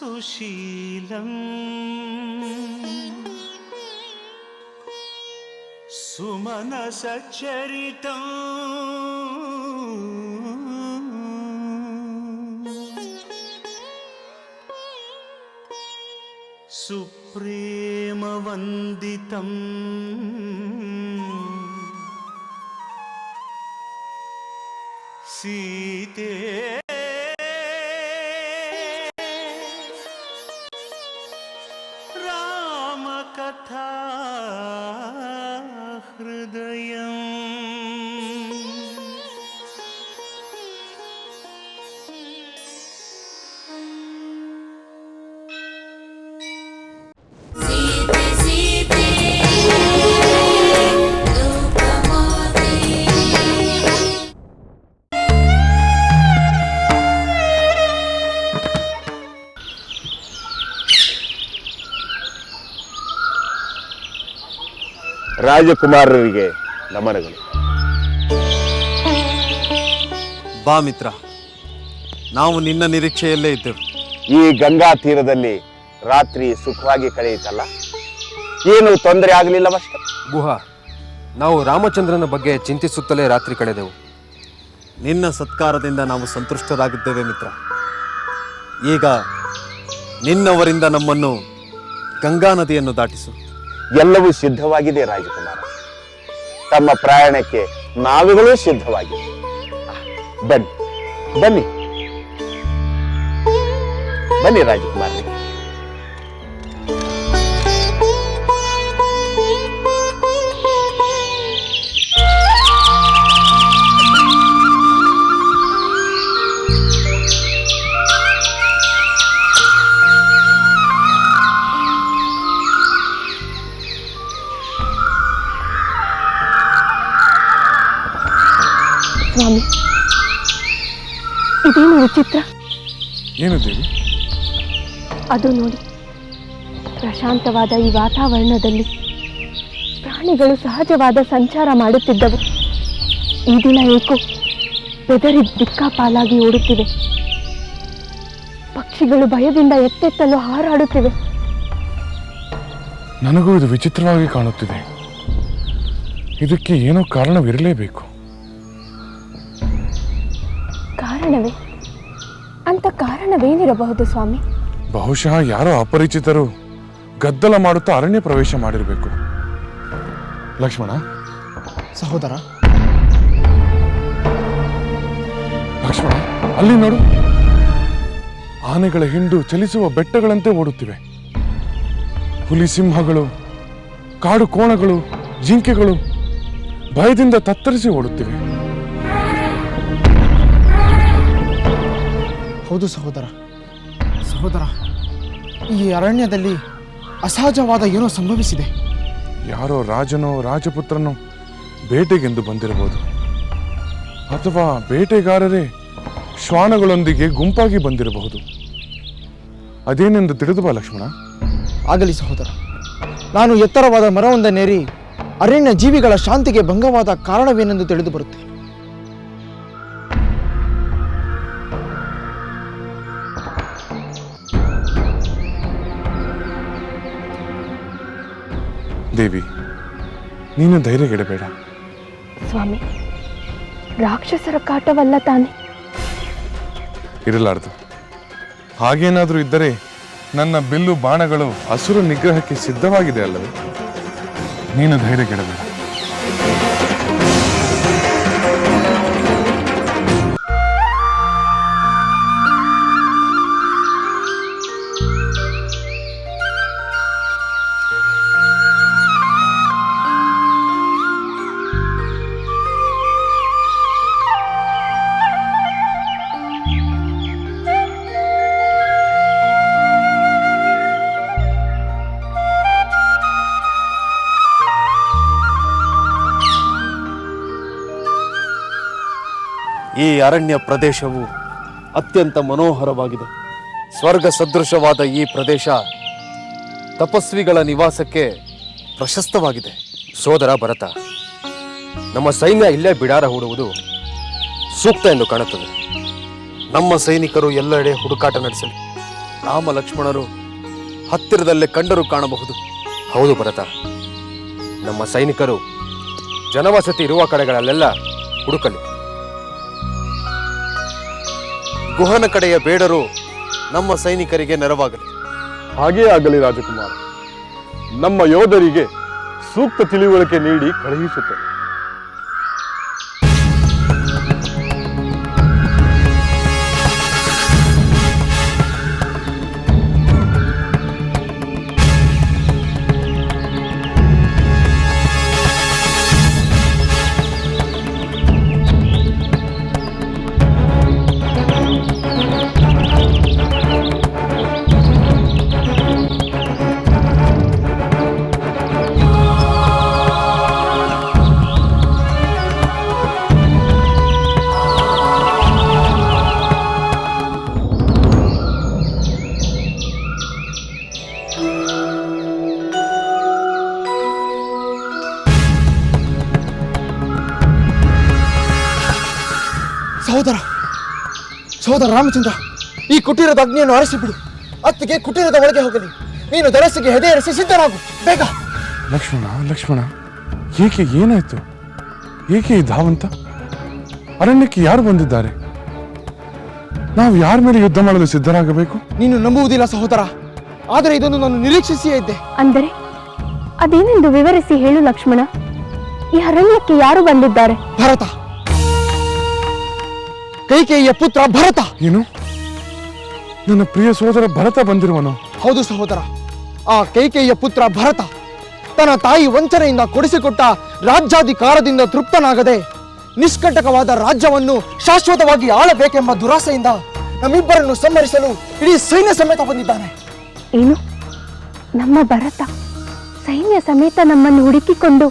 సుశీలం. సుమన సచ్చరితం. సుప్రేమవందితం. సీతే ರಾಜಕುಮಾರರಿಗೆ ನಮನಗಳು. ಬಾ ಮಿತ್ರ ನಾವು ನಿನ್ನ ನಿರೀಕ್ಷೆಯಲ್ಲೇ ಇದ್ದೆವು. ಈ ಗಂಗಾ ತೀರದಲ್ಲಿ ರಾತ್ರಿ ಸುಖವಾಗಿ ಕಳೆಯಿತಲ್ಲ? ಏನು ತೊಂದರೆ ಆಗಲಿಲ್ಲವಷ್ಟೇ? ಗುಹ ನಾವು ರಾಮಚಂದ್ರನ ಬಗ್ಗೆ ಚಿಂತಿಸುತ್ತಲೇ ರಾತ್ರಿ ಕಳೆದೆವು. ನಿನ್ನ ಸತ್ಕಾರದಿಂದ ನಾವು ಸಂತುಷ್ಟರಾಗಿದ್ದೇವೆ ಮಿತ್ರ. ಈಗ ನಿನ್ನವರಿಂದ ನಮ್ಮನ್ನು ಗಂಗಾ ನದಿಯನ್ನು ದಾಟಿಸು. ಎಲ್ಲವೂ ಸಿದ್ಧವಾಗಿದೆ ರಾಜಕುಮಾರ. ತಮ್ಮ ಪ್ರಯಾಣಕ್ಕೆ ನಾವುಗಳು ಸಿದ್ಧವಾಗಿವೆ ಬನ್ನಿ. ಬನ್ನಿ. ಬನ್ನಿ ರಾಜಕುಮಾರರೇ. ಸ್ವಾಮಿ. ಇದೇನು ವಿಚಿತ್ರ? ಏನು ದೇವಿ? ಅದು ನೋಡಿ ಪ್ರಶಾಂತವಾದ ಈ ವಾತಾವರಣದಲ್ಲಿ ಪ್ರಾಣಿಗಳು ಸಹಜವಾದ ಸಂಚಾರ ಮಾಡುತ್ತಿದ್ದವು. ಈ ದಿನ ಏಕೋ ಬೆದರಿ ದಿಕ್ಕಾಪಾಲಾಗಿ ಓಡುತ್ತಿವೆ. ಪಕ್ಷಿಗಳು ಭಯದಿಂದ ಎತ್ತೆತ್ತಲು ಹಾರಾಡುತ್ತಿವೆ. ನನಗೂ ಇದು ವಿಚಿತ್ರವಾಗಿ ಕಾಣುತ್ತಿದೆ. ಇದಕ್ಕೆ ಏನೋ ಕಾರಣವಿರಲೇಬೇಕು. ಕಾರಣವೇ? ಅಂತ ಕಾರಣವೇನಿರಬಹುದು ಸ್ವಾಮಿ? ಬಹುಶಃ ಯಾರೋ ಅಪರಿಚಿತರು ಗದ್ದಲ ಮಾಡುತ್ತಾ ಅರಣ್ಯ ಪ್ರವೇಶ ಮಾಡಿರಬೇಕು. ಲಕ್ಷ್ಮಣ ಸಹೋದರ. ಲಕ್ಷ್ಮಣ ಅಲ್ಲಿ ನೋಡು. ಆನೆಗಳ ಹಿಂಡು ಚಲಿಸುವ ಬೆಟ್ಟಗಳಂತೆ ಓಡುತ್ತಿವೆ. ಹುಲಿ ಸಿಂಹಗಳು ಕಾಡು ಕೋಣಗಳು ಜಿಂಕೆಗಳು ಭಯದಿಂದ ತತ್ತರಿಸಿ ಓಡುತ್ತಿವೆ. ಹೌದು ಸಹೋದರ. ಸಹೋದರ ಈ ಅರಣ್ಯದಲ್ಲಿ ಅಸಹಜವಾದ ಏನೋ ಸಂಭವಿಸಿದೆ. ಯಾರೋ ರಾಜನೋ ರಾಜಪುತ್ರನೋ ಬೇಟೆಗೆಂದು ಬಂದಿರಬಹುದು. ಅಥವಾ ಬೇಟೆಗಾರರೇ ಶ್ವಾನಗಳೊಂದಿಗೆ ಗುಂಪಾಗಿ ಬಂದಿರಬಹುದು. ಅದೇನೆಂದು ತಿಳಿದು ಬಾ ಲಕ್ಷ್ಮಣ. ಆಗಲಿ ಸಹೋದರ. ನಾನು ಎತ್ತರವಾದ ಮರವೊಂದನ್ನೇರಿ ಅರಣ್ಯ ಜೀವಿಗಳ ಶಾಂತಿಗೆ ಭಂಗವಾದ ಕಾರಣವೇನೆಂದು ತಿಳಿದು ಬರುತ್ತೆ. ದೇವಿ ನೀನು ಧೈರ್ಯಗೆಡಬೇಡ. ಸ್ವಾಮಿ ರಾಕ್ಷಸರ ಕಾಟವಲ್ಲ ತಾನೆ. ಇರಲಾರದು. ಹಾಗೇನಾದರೂ ಇದ್ದರೆ ನನ್ನ ಬಿಲ್ಲು ಬಾಣಗಳು ಹಸುರು ನಿಗ್ರಹಕ್ಕೆ ಸಿದ್ಧವಾಗಿದೆ ಅಲ್ಲವೇ? ನೀನು ಧೈರ್ಯಗೆಡಬೇಡ. ಈ ಅರಣ್ಯ ಪ್ರದೇಶವು ಅತ್ಯಂತ ಮನೋಹರವಾಗಿದೆ. ಸ್ವರ್ಗ ಸದೃಶವಾದ ಈ ಪ್ರದೇಶ ತಪಸ್ವಿಗಳ ನಿವಾಸಕ್ಕೆ ಪ್ರಶಸ್ತವಾಗಿದೆ. ಸೋದರ ಭರತ, ನಮ್ಮ ಸೈನ್ಯ ಇಲ್ಲೇ ಬಿಡಾರ ಹೂಡುವುದು ಸೂಕ್ತ ಎಂದು ಕಾಣುತ್ತದೆ. ನಮ್ಮ ಸೈನಿಕರು ಎಲ್ಲೆಡೆ ಹುಡುಕಾಟ ನಡೆಸಲಿ. ರಾಮ ಲಕ್ಷ್ಮಣರು ಹತ್ತಿರದಲ್ಲೇ ಕಂಡರೂ ಕಾಣಬಹುದು. ಹೌದು ಭರತ, ನಮ್ಮ ಸೈನಿಕರು ಜನವಸತಿ ಇರುವ ಕಡೆಗಳಲ್ಲೆಲ್ಲ ಹುಡುಕಲಿ. ಗುಹನ ಕಡೆಯ ಬೇಡರು ನಮ್ಮ ಸೈನಿಕರಿಗೆ ನೆರವಾಗಲಿ. ಹಾಗೇ ಆಗಲಿ ರಾಜಕುಮಾರ. ನಮ್ಮ ಯೋಧರಿಗೆ ಸೂಕ್ತ ತಿಳಿವಳಿಕೆ ನೀಡಿ ಕಳುಹಿಸುತ್ತೇನೆ. ಸಹೋದರ ರಾಮಚಂದ್ರ ಈ ಕುಟೀರದ ಅಗ್ನಿಯನ್ನು ಆರಿಸಿಬಿಡು ಅತ್ತಿಗೆ ಕುಟೀರದ ಒಳಗೆ ಹೋಗಲಿ. ನೀನು ದರಸಿಗೆ ಹೆದೆಯರಿಸಿ ಸಿದ್ಧನಾಗು ಬೇಗ. ಲಕ್ಷ್ಮಣ ಲಕ್ಷ್ಮಣ ಏಕೆ ಏನಾಯ್ತು? ಏಕೆ ಈ ಧಾವಂತ? ಅರಣ್ಯಕ್ಕೆ ಯಾರು ಬಂದಿದ್ದಾರೆ? ನಾವು ಯಾರ ಮೇಲೆ ಯುದ್ಧ ಮಾಡಲು ಸಿದ್ಧರಾಗಬೇಕು? ನೀನು ನಂಬುವುದಿಲ್ಲ ಸಹೋದರ. ಆದರೆ ಇದನ್ನು ನಾನು ನಿರೀಕ್ಷಿಸಿಯೇ ಇದ್ದೆ. ಅಂದರೆ? ಅದೇನೆಂದು ವಿವರಿಸಿ ಹೇಳು ಲಕ್ಷ್ಮಣ. ಈ ಅರಣ್ಯಕ್ಕೆ ಯಾರು ಬಂದಿದ್ದಾರೆ? ಭರತ. ಕೈಕೇಯಿಯ ಪುತ್ರ ಭರತ. ಏನು ನನ್ನ ಪ್ರಿಯ ಸೋದರ ಭರತ ಬಂದಿರುವನು? ಹೌದು ಸಹೋದರ. ಆ ಕೈಕೇಯ ಪುತ್ರ ಭರತ ತನ್ನ ತಾಯಿ ವಂಚನೆಯಿಂದ ಕೊಡಿಸಿಕೊಟ್ಟ ರಾಜ್ಯಾಧಿಕಾರದಿಂದ ತೃಪ್ತನಾಗದೆ ನಿಷ್ಕಂಟಕವಾದ ರಾಜ್ಯವನ್ನು ಶಾಶ್ವತವಾಗಿ ಆಳಬೇಕೆಂಬ ದುರಾಸೆಯಿಂದ ನಮ್ಮಿಬ್ಬರನ್ನು ಸಂಹರಿಸಲು ಇಡೀ ಸೈನ್ಯ ಸಮೇತ ಬಂದಿದ್ದಾನೆ. ಏನು? ನಮ್ಮ ಭರತ ಸೈನ್ಯ ಸಮೇತ ನಮ್ಮನ್ನು ಹುಡುಕಿಕೊಂಡು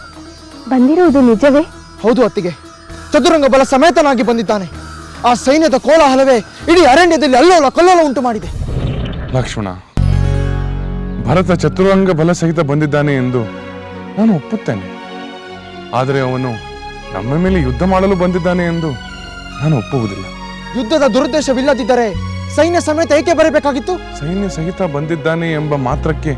ಬಂದಿರುವುದು ನಿಜವೇ? ಹೌದು ಅತ್ತಿಗೆ. ಚದುರಂಗ ಬಲ ಸಮೇತನಾಗಿ ಬಂದಿದ್ದಾನೆ. ಆ ಸೈನ್ಯದ ಕೋಲಾಹಲವೇ ಇಡೀ ಅರಣ್ಯದಲ್ಲಿ ಅಲ್ಲೋಲ ಕಲ್ಲೋಲ ಉಂಟು ಮಾಡಿದೆ. ಲಕ್ಷ್ಮಣ ಭರತ ಚತುರಂಗ ಬಲ ಸಹಿತ ಬಂದಿದ್ದಾನೆ ಎಂದು ನಾನು ಒಪ್ಪುತ್ತೇನೆ. ಆದರೆ ಅವನು ನಮ್ಮ ಮೇಲೆ ಯುದ್ಧ ಮಾಡಲು ಬಂದಿದ್ದಾನೆ ಎಂದು ನಾನು ಒಪ್ಪುವುದಿಲ್ಲ. ಯುದ್ಧದ ದುರುದ್ದೇಶವಿಲ್ಲದಿದ್ದರೆ ಸೈನ್ಯ ಸಮೇತ ಏಕೆ ಬರಬೇಕಾಗಿತ್ತು? ಸೈನ್ಯ ಸಹಿತ ಬಂದಿದ್ದಾನೆ ಎಂಬ ಮಾತ್ರಕ್ಕೆ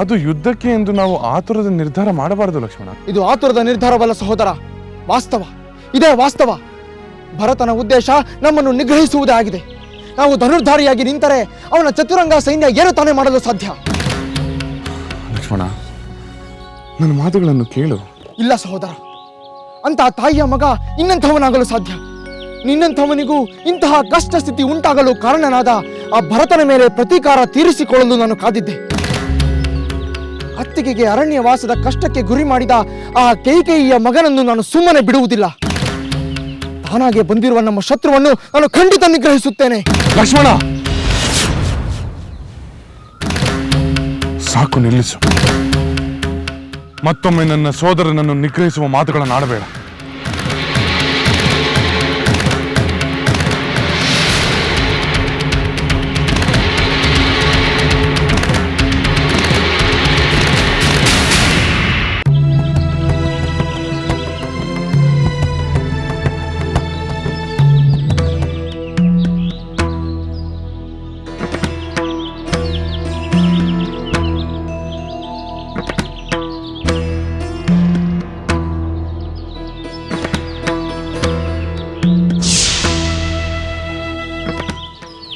ಅದು ಯುದ್ಧಕ್ಕೆ ಎಂದು ನಾವು ಆತುರದ ನಿರ್ಧಾರ ಮಾಡಬಾರದು ಲಕ್ಷ್ಮಣ. ಇದು ಆತುರದ ನಿರ್ಧಾರವಲ್ಲ ಸಹೋದರ ವಾಸ್ತವ ಇದೇ ವಾಸ್ತವ. ಭರತನ ಉದ್ದೇಶ ನಮ್ಮನ್ನು ನಿಗ್ರಹಿಸುವುದೇ ಆಗಿದೆ ನಾವು ಧನುರ್ಧಾರಿಯಾಗಿ ನಿಂತರೆ ಅವನ ಚತುರಂಗ ಸೈನ್ಯ ಏನು ತಾನೇ ಮಾಡಲು ಸಾಧ್ಯ. ಲಕ್ಷ್ಮಣ ನನ್ನ ಮಾತುಗಳನ್ನು ಕೇಳು. ಇಲ್ಲ ಸಹೋದರ. ಅಂತಹ ತಾಯಿಯ ಮಗ ಇನ್ನಂಥವನಾಗಲು ಸಾಧ್ಯ. ನಿನ್ನಂಥವನಿಗೂ ಇಂತಹ ಕಷ್ಟ ಸ್ಥಿತಿ ಉಂಟಾಗಲು ಕಾರಣನಾದ ಆ ಭರತನ ಮೇಲೆ ಪ್ರತೀಕಾರ ತೀರಿಸಿಕೊಳ್ಳಲು ನಾನು ಕಾದಿದ್ದೆ. ಅತ್ತಿಗೆಗೆ ಅರಣ್ಯವಾಸದ ಕಷ್ಟಕ್ಕೆ ಗುರಿ ಮಾಡಿದ ಆ ಕೈಕೇಯಿಯ ಮಗನನ್ನು ನಾನು ಸುಮ್ಮನೆ ಬಿಡುವುದಿಲ್ಲ. ತಾನಾಗೆ ಬಂದಿರುವ ನಮ್ಮ ಶತ್ರುವನ್ನು ನಾನು ಖಂಡಿತ ನಿಗ್ರಹಿಸುತ್ತೇನೆ. ಲಕ್ಷ್ಮಣ! ಸಾಕು ನಿಲ್ಲಿಸು. ಮತ್ತೊಮ್ಮೆ ನನ್ನ ಸೋದರನನ್ನು ನಿಗ್ರಹಿಸುವ ಮಾತುಗಳನ್ನು ಆಡಬೇಡ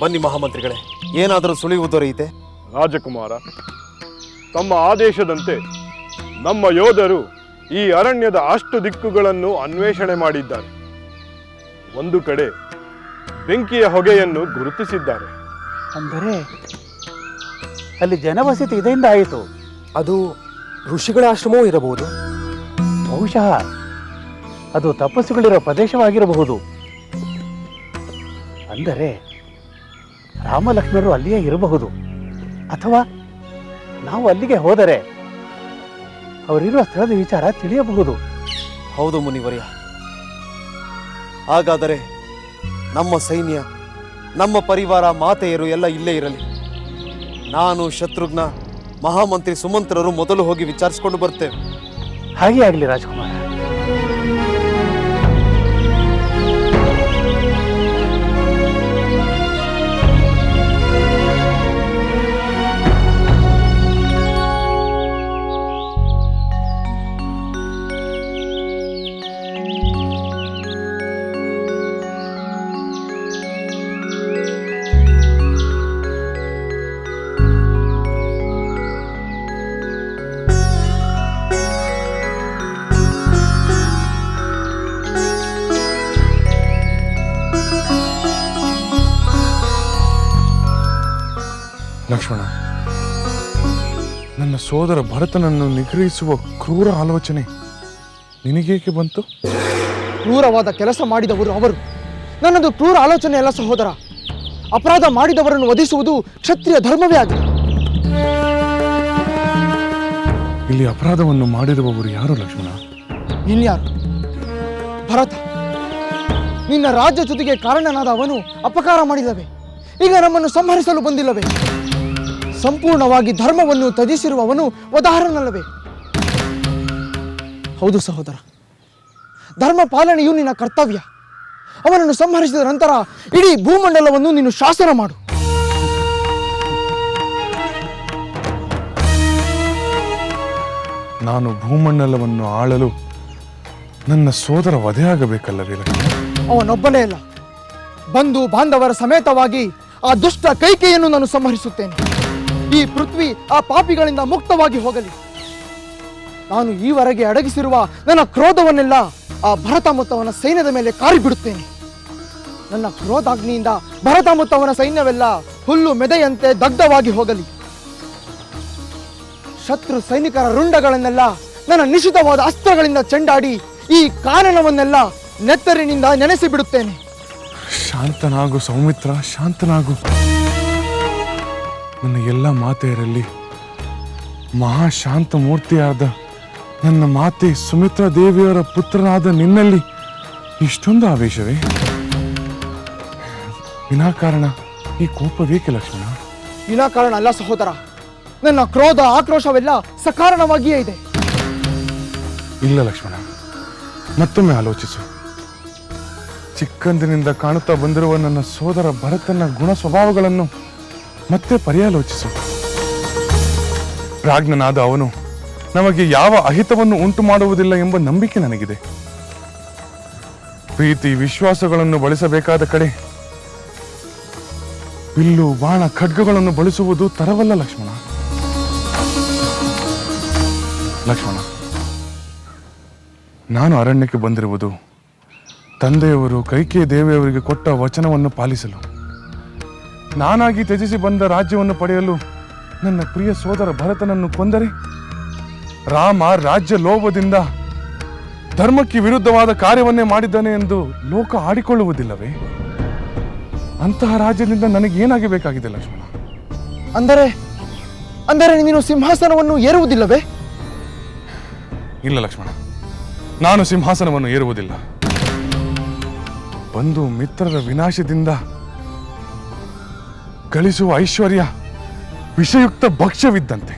ಬನ್ನಿ ಮಹಾಮಂತ್ರಿಗಳೇ. ಏನಾದರೂ ಸುಳಿವು ದೊರೆಯಿತೆ? ರಾಜಕುಮಾರ ತಮ್ಮ ಆದೇಶದಂತೆ ನಮ್ಮ ಯೋಧರು ಈ ಅರಣ್ಯದ ಅಷ್ಟು ದಿಕ್ಕುಗಳನ್ನು ಅನ್ವೇಷಣೆ ಮಾಡಿದ್ದಾರೆ. ಒಂದು ಕಡೆ ಬೆಂಕಿಯ ಹೊಗೆಯನ್ನು ಗುರುತಿಸಿದ್ದಾರೆ. ಅಂದರೆ ಅಲ್ಲಿ ಜನವಸತಿ ಇದೆಯಿಂದ ಆಯಿತು. ಅದು ಋಷಿಗಳ ಆಶ್ರಮವೂ ಇರಬಹುದು. ಬಹುಶಃ ಅದು ತಪಸ್ಸುಗಳಿರೋ ಪ್ರದೇಶವಾಗಿರಬಹುದು. ಅಂದರೆ ರಾಮಲಕ್ಷ್ಮಣರು ಅಲ್ಲಿಯೇ ಇರಬಹುದು. ಅಥವಾ ನಾವು ಅಲ್ಲಿಗೆ ಹೋದರೆ ಅವರಿರುವ ಸ್ಥಳದ ವಿಚಾರ ತಿಳಿಯಬಹುದು. ಹೌದು ಮುನಿವರ್ಯ ಹಾಗಾದರೆ ನಮ್ಮ ಸೈನ್ಯ ನಮ್ಮ ಪರಿವಾರ ಮಾತೆಯರು ಎಲ್ಲ ಇಲ್ಲೇ ಇರಲಿ. ನಾನು ಶತ್ರುಘ್ನ ಮಹಾಮಂತ್ರಿ ಸುಮಂತ್ರರು ಮೊದಲು ಹೋಗಿ ವಿಚಾರಿಸಿಕೊಂಡು ಬರ್ತೇವೆ. ಹಾಗೆ ಆಗಲಿ ರಾಜಕುಮಾರ. ನನ್ನ ಸೋದರ ಭರತನನ್ನು ನಿಗ್ರಹಿಸುವ ಕ್ರೂರ ಆಲೋಚನೆ ನಿನಗೇಕೆ ಬಂತು? ಕ್ರೂರವಾದ ಕೆಲಸ ಮಾಡಿದವರು ಅವರು. ನನ್ನದು ಕ್ರೂರ ಆಲೋಚನೆ ಅಲ್ಲ ಸಹೋದರ. ಅಪರಾಧ ಮಾಡಿದವರನ್ನು ವಧಿಸುವುದು ಕ್ಷತ್ರಿಯ ಧರ್ಮವೇ ಆಗಿದೆ. ಇಲ್ಲಿ ಅಪರಾಧವನ್ನು ಮಾಡಿರುವವರು ಯಾರು ಲಕ್ಷ್ಮಣ? ಇನ್ಯಾರು ಭರತ. ನಿನ್ನ ರಾಜ್ಯ ಜೊತೆಗೆ ಕಾರಣನಾದ ಅವನು ಅಪಕಾರ ಮಾಡಿಲ್ಲವೇ ಈಗ ನಮ್ಮನ್ನು ಸಂಹರಿಸಲು ಬಂದಿಲ್ಲವೇ? ಸಂಪೂರ್ಣವಾಗಿ ಧರ್ಮವನ್ನು ತ್ಯಜಿಸಿರುವವನು ಉದಾಹರಣಲ್ಲವೇ ಹೌದು ಸಹೋದರ. ಧರ್ಮ ಪಾಲನೆಯು ನಿನ್ನ ಕರ್ತವ್ಯ. ಅವನನ್ನು ಸಂಹರಿಸಿದ ನಂತರ ಇಡೀ ಭೂಮಂಡಲವನ್ನು ನೀನು ಶಾಸನ ಮಾಡು. ನಾನು ಭೂಮಂಡಲವನ್ನು ಆಳಲು ನನ್ನ ಸೋದರ ವಧೆಯಾಗಬೇಕಲ್ಲವೇ ಲಕ್ಷ್ಮಣ ಅವನೊಬ್ಬನೇ ಅಲ್ಲ. ಬಂಧು ಬಾಂಧವರ ಸಮೇತವಾಗಿ ಆ ದುಷ್ಟ ಕೈಕೆಯನ್ನು ನಾನು ಸಂಹರಿಸುತ್ತೇನೆ. ಈ ಪೃಥ್ವಿ ಆ ಪಾಪಿಗಳಿಂದ ಮುಕ್ತವಾಗಿ ಹೋಗಲಿ. ನಾನು ಈವರೆಗೆ ಅಡಗಿಸಿರುವ ನನ್ನ ಕ್ರೋಧವನ್ನೆಲ್ಲ ಆ ಭರತ ಮತ್ತು ಅವನ ಸೈನ್ಯದ ಮೇಲೆ ಕಾರಿಬಿಡುತ್ತೇನೆ. ನನ್ನ ಕ್ರೋಧಾಗ್ನಿಯಿಂದ ಭರತ ಮತ್ತು ಅವನ ಸೈನ್ಯವೆಲ್ಲ ಹುಲ್ಲು ಮೆದೆಯಂತೆ ದಗ್ಧವಾಗಿ ಹೋಗಲಿ. ಶತ್ರು ಸೈನಿಕರ ರುಂಡಗಳನ್ನೆಲ್ಲ ನನ್ನ ನಿಶಿತವಾದ ಅಸ್ತ್ರಗಳಿಂದ ಚೆಂಡಾಡಿ ಈ ಕಾನನವನ್ನೆಲ್ಲ ನೆತ್ತರಿನಿಂದ ನೆನೆಸಿ ಬಿಡುತ್ತೇನೆ ಶಾಂತನಾಗು ಸೌಮಿತ್ರ, ಶಾಂತನಾಗು. ನನ್ನ ಎಲ್ಲ ಮಾತೆಯರಲ್ಲಿ ಮಹಾಶಾಂತ ಮೂರ್ತಿಯಾದ ನನ್ನ ಮಾತೆ ಸುಮಿತ್ರಾ ದೇವಿಯವರ ಪುತ್ರನಾದ ನಿನ್ನಲ್ಲಿ ಇಷ್ಟೊಂದು ಆವೇಶವೇ? ವಿನಾಕಾರಣ ಈ ಕೋಪವೇಕೆ ಲಕ್ಷ್ಮಣ? ವಿನಾಕಾರಣ ಅಲ್ಲ ಸಹೋದರ ನನ್ನ ಕ್ರೋಧ ಆಕ್ರೋಶವೆಲ್ಲ ಸಕಾರಣವಾಗಿಯೇ ಇದೆ. ಇಲ್ಲ ಲಕ್ಷ್ಮಣ ಮತ್ತೊಮ್ಮೆ ಆಲೋಚಿಸು. ಚಿಕ್ಕಂದಿನಿಂದ ಕಾಣುತ್ತಾ ಬಂದಿರುವ ನನ್ನ ಸೋದರ ಭರತನ ಗುಣ ಸ್ವಭಾವಗಳನ್ನು ಮತ್ತೆ ಪರ್ಯಾಲೋಚಿಸು ಪ್ರಾಜ್ಞನಾದ ಅವನು, ನಮಗೆ ಯಾವ ಅಹಿತವನ್ನು ಉಂಟು ಮಾಡುವುದಿಲ್ಲ ಎಂಬ ನಂಬಿಕೆ ನನಗಿದೆ. ಪ್ರೀತಿ ವಿಶ್ವಾಸಗಳನ್ನು ಬಳಸಬೇಕಾದ ಕಡೆ, ಬಿಲ್ಲು, ಬಾಣ, ಖಡ್ಗಗಳನ್ನು ಬಳಸುವುದು ತರವಲ್ಲ ಲಕ್ಷ್ಮಣ. ಲಕ್ಷ್ಮಣ, ನಾನು ಅರಣ್ಯಕ್ಕೆ ಬಂದಿರುವುದು ತಂದೆಯವರು ಕೈಕೆ ದೇವಿಯವರಿಗೆ ಕೊಟ್ಟ ವಚನವನ್ನು ಪಾಲಿಸಲು. ನಾನಾಗಿ ತ್ಯಜಿಸಿ ಬಂದ ರಾಜ್ಯವನ್ನು ಪಡೆಯಲು ನನ್ನ ಪ್ರಿಯ ಸೋದರ ಭರತನನ್ನು ಕೊಂದರೆ ರಾಮ ರಾಜ್ಯ ಲೋಭದಿಂದ ಧರ್ಮಕ್ಕೆ ವಿರುದ್ಧವಾದ ಕಾರ್ಯವನ್ನೇ ಮಾಡಿದ್ದಾನೆ ಎಂದು ಲೋಕ ಆಡಿಕೊಳ್ಳುವುದಿಲ್ಲವೇ? ಅಂತಹ ರಾಜ್ಯದಿಂದ ನನಗೆ ಏನಾಗಬೇಕಾಗಿದೆ ಲಕ್ಷ್ಮಣ? ಅಂದರೆ ಅಂದರೆ ನೀನು ಸಿಂಹಾಸನವನ್ನು ಏರುವುದಿಲ್ಲವೇ? ಇಲ್ಲ ಲಕ್ಷ್ಮಣ ನಾನು ಸಿಂಹಾಸನವನ್ನು ಏರುವುದಿಲ್ಲ. ಬಂಧು ಮಿತ್ರರ ವಿನಾಶದಿಂದ ಗಳಿಸುವ ಐಶ್ವರ್ಯ ವಿಷಯುಕ್ತ ಭಕ್ಷ್ಯವಿದ್ದಂತೆ.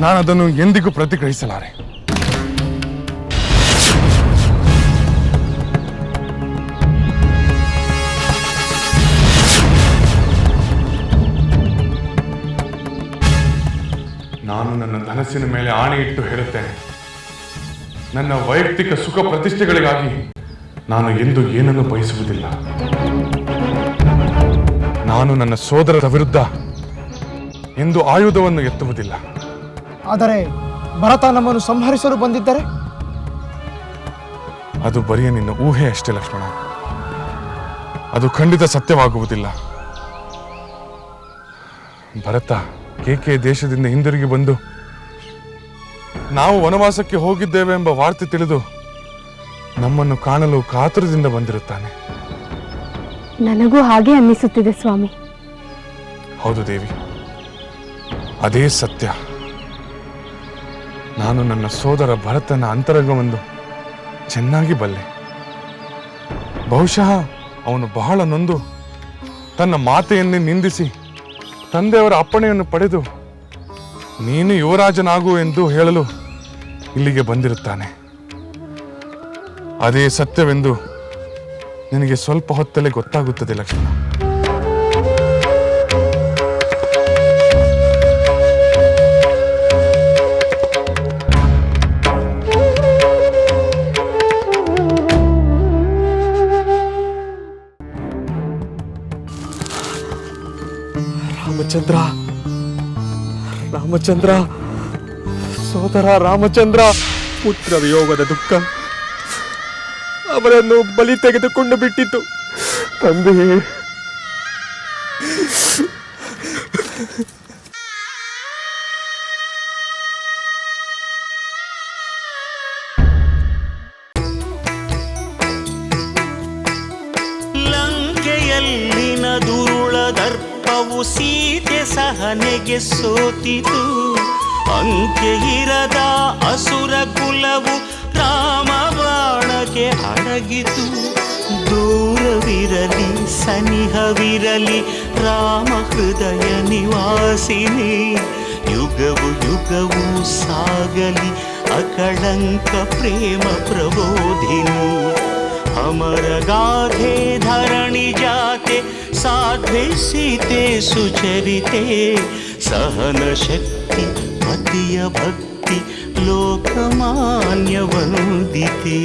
ನಾನು ಅದನ್ನು ಎಂದಿಗೂ ಪ್ರತಿಕ್ರಿಯಿಸಲಾರೆ ನಾನು ನನ್ನ ಧನಸ್ಸಿನ ಮೇಲೆ ಆಣೆ ಇಟ್ಟು ಹೇಳುತ್ತೇನೆ. ನನ್ನ ವೈಯಕ್ತಿಕ ಸುಖ ಪ್ರತಿಷ್ಠೆಗಳಿಗಾಗಿ ನಾನು ಎಂದು ಏನನ್ನು ಬಯಸುವುದಿಲ್ಲ. ನಾನು ನನ್ನ ಸೋದರರ ವಿರುದ್ಧ ಎಂದು ಆಯುಧವನ್ನು ಎತ್ತುವುದಿಲ್ಲ. ಆದರೆ ಭರತ ನಮ್ಮನ್ನು ಸಂಹರಿಸಲು ಬಂದಿದ್ದರೆ? ಅದು ಬರಿಯ ನಿನ್ನ ಊಹೆ ಅಷ್ಟೇ ಲಕ್ಷ್ಮಣ. ಅದು ಖಂಡಿತ ಸತ್ಯವಾಗುವುದಿಲ್ಲ. ಭರತ ಕೇಕೆ ದೇಶದಿಂದ ಹಿಂದಿರುಗಿ ಬಂದು? ನಾವು ವನವಾಸಕ್ಕೆ ಹೋಗಿದ್ದೇವೆ ಎಂಬ ವಾರ್ತೆ ತಿಳಿದು ನಮ್ಮನ್ನು ಕಾಣಲು ಕಾತುರದಿಂದ ಬಂದಿರುತ್ತಾನೆ. ನನಗೂ ಹಾಗೆ ಅನ್ನಿಸುತ್ತಿದೆ ಸ್ವಾಮಿ. ಹೌದು ದೇವಿ. ಅದೇ ಸತ್ಯ. ನಾನು ನನ್ನ ಸೋದರ ಭರತನ ಅಂತರಂಗವೊಂದು ಚೆನ್ನಾಗಿ ಬಲ್ಲೆ. ಬಹುಶಃ ಅವನು ಬಹಳ ನೊಂದು. ತನ್ನ ಮಾತೆಯನ್ನೇ ನಿಂದಿಸಿ ತಂದೆಯವರ ಅಪ್ಪಣೆಯನ್ನು ಪಡೆದು ನೀನು ಯುವರಾಜನಾಗು ಎಂದು ಹೇಳಲು ಇಲ್ಲಿಗೆ ಬಂದಿರುತ್ತಾನೆ. ಅದೇ ಸತ್ಯವೆಂದು ನಿನಗೆ ಸ್ವಲ್ಪ ಹೊತ್ತಲ್ಲೇ ಗೊತ್ತಾಗುತ್ತದೆ ಲಕ್ಷ್ಮಣ. ರಾಮಚಂದ್ರ ರಾಮಚಂದ್ರ ಸೋದರ ರಾಮಚಂದ್ರ ಪುತ್ರ ವಿಯೋಗದ ದುಃಖ. ಅವರನ್ನು ಬಲಿ ತೆಗೆದುಕೊಂಡು ಬಿಟ್ಟಿತು. ತಂದೆ ಅಡಗಿತು ದೂರವಿರಲಿ ಸನಿಹವಿರಲಿ ರಾಮ ಹೃದಯ ನಿವಾಸಿನಿ ಯುಗವು ಯುಗವು ಸಾಗಲಿ ಅಕಳಂಕ ಪ್ರೇಮ ಪ್ರಬೋಧಿನಿ ಅಮರ ಗಾಧೆ ಧರಣಿ ಜಾತೆ ಸಾಧ್ವೆ ಸೀತೆ ಸುಚರಿತೆ ಸಹನ ಶಕ್ತಿ ಪತಿಯ ಭಕ್ತಿ ಲೋಕಮಾನ್ಯ ವಂದಿತೆ